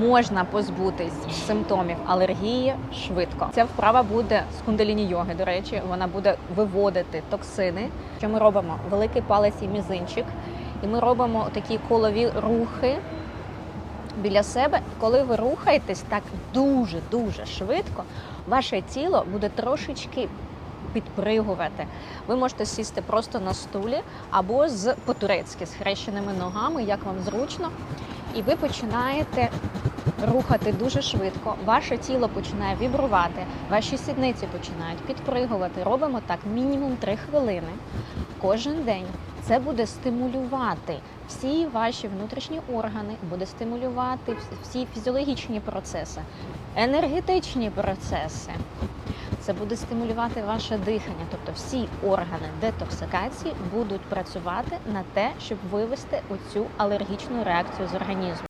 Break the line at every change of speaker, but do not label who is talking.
Можна позбутись симптомів алергії швидко. Ця вправа буде з кундаліні йоги. До речі, вона буде виводити токсини. Що ми робимо? Великий палець і мізинчик, і ми робимо такі колові рухи біля себе. Коли ви рухаєтесь так дуже дуже швидко, ваше тіло буде трошечки підпригувати. Ви можете сісти просто на стулі або з по-турецьки, з хрещеними ногами, як вам зручно. І ви починаєте рухати дуже швидко. Ваше тіло починає вібрувати, ваші сідниці починають підпригувати. Робимо так мінімум 3 хвилини кожен день. Це буде стимулювати всі ваші внутрішні органи, буде стимулювати всі фізіологічні процеси, енергетичні процеси. Це буде стимулювати ваше дихання, тобто всі органи детоксикації будуть працювати на те, щоб вивести оцю алергічну реакцію з організму.